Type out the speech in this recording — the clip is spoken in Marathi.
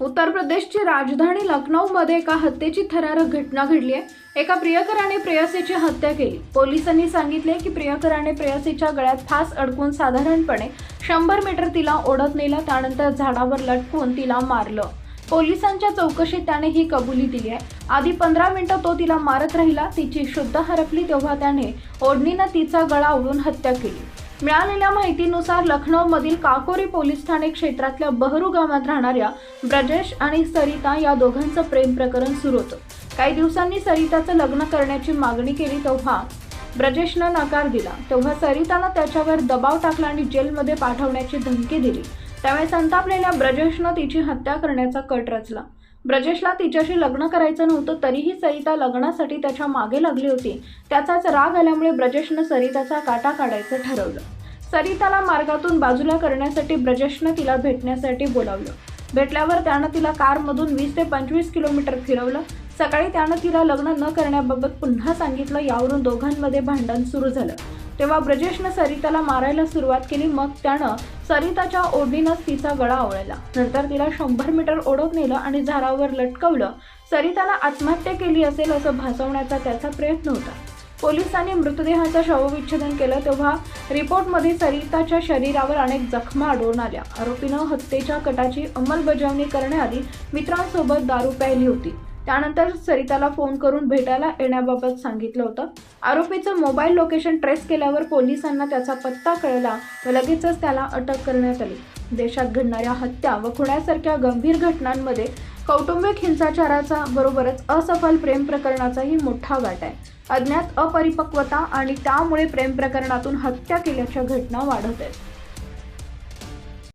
उत्तर प्रदेशची राजधानी लखनौमध्ये एका हत्येची थरारक घटना घडली आहे. एका प्रियकराने प्रेयसीची हत्या केली. पोलिसांनी सांगितले की प्रियकराने प्रेयसीच्या गळ्यात फास अडकून साधारणपणे शंभर मीटर तिला ओढत नेलं त्यानंतर झाडावर लटकून तिला मारलं. पोलिसांच्या चौकशीत त्याने ही कबुली दिली आहे. आधी पंधरा मिनिटं तो तिला मारत राहिला तिची शुद्ध हरपली तेव्हा त्याने ओढणीनं तिचा गळा ओढून हत्या केली. मिळालेल्या माहितीनुसार लखनौमधील काकोरी पोलीस ठाणे क्षेत्रातल्या बहरू गावात राहणाऱ्या ब्रजेश आणि सरिता या दोघांचं प्रेम प्रकरण सुरू होतं. काही दिवसांनी सरिताचं लग्न करण्याची मागणी केली तेव्हा ब्रजेशनं नकार दिला. तेव्हा सरितानं त्याच्यावर दबाव टाकला आणि जेलमध्ये पाठवण्याची धमकी दिली. त्यावेळी संतापलेल्या ब्रजेशनं तिची हत्या करण्याचा कट रचला. ब्रजेशला तिच्याशी लग्न करायचं नव्हतं तरीही सरिता लग्नासाठी त्याच्यामागे लागली होती. त्याचाच राग आल्यामुळे ब्रजेशनं सरिताचा काटा काढायचं ठरवलं. सरिताला मार्गातून बाजूला करण्यासाठी ब्रजेशनं तिला भेटण्यासाठी बोलावलं. भेटल्यावर त्यानं तिला कारमधून वीस ते पंचवीस किलोमीटर फिरवलं. सकाळी त्यानं तिला लग्न न करण्याबाबत पुन्हा सांगितलं. यावरून दोघांमध्ये भांडण सुरू झालं. तेव्हा ब्रजेशनं सरिताला मारायला सुरुवात केली. मग त्यानं सरिताच्या ओढीनंच तिचा गळा आवळला. नंतर तिला शंभर मीटर ओढत नेलं आणि झाडावर लटकवलं. सरिताला आत्महत्या केली असेल असं भासवण्याचा त्याचा प्रयत्न होता. पोलिसांनी मृतदेहाचं शवविच्छेदन केलं तेव्हा रिपोर्टमध्ये सरिताच्या शरीरावर अनेक जखमा आढळून आल्या. आरोपीनं हत्येच्या कटाची अंमलबजावणी करण्याआधी मित्रांसोबत दारू प्यायली होती. त्यानंतर सरिताला फोन करून भेटायला येण्याबाबत सांगितलं होतं. आरोपीचं मोबाईल लोकेशन ट्रेस केल्यावर पोलिसांना त्याचा पत्ता कळला व लगेचच त्याला अटक करण्यात आली. देशात घडणाऱ्या हत्या व खुण्यासारख्या गंभीर घटनांमध्ये कौटुंबिक हिंसाचाराचा बरोबरच असफल प्रेम प्रकरणाचाही मोठा वाट आहे. अज्ञात अपरिपक्वता आणि त्यामुळे प्रेम प्रकरणातून हत्या केल्याच्या घटना वाढत आहेत.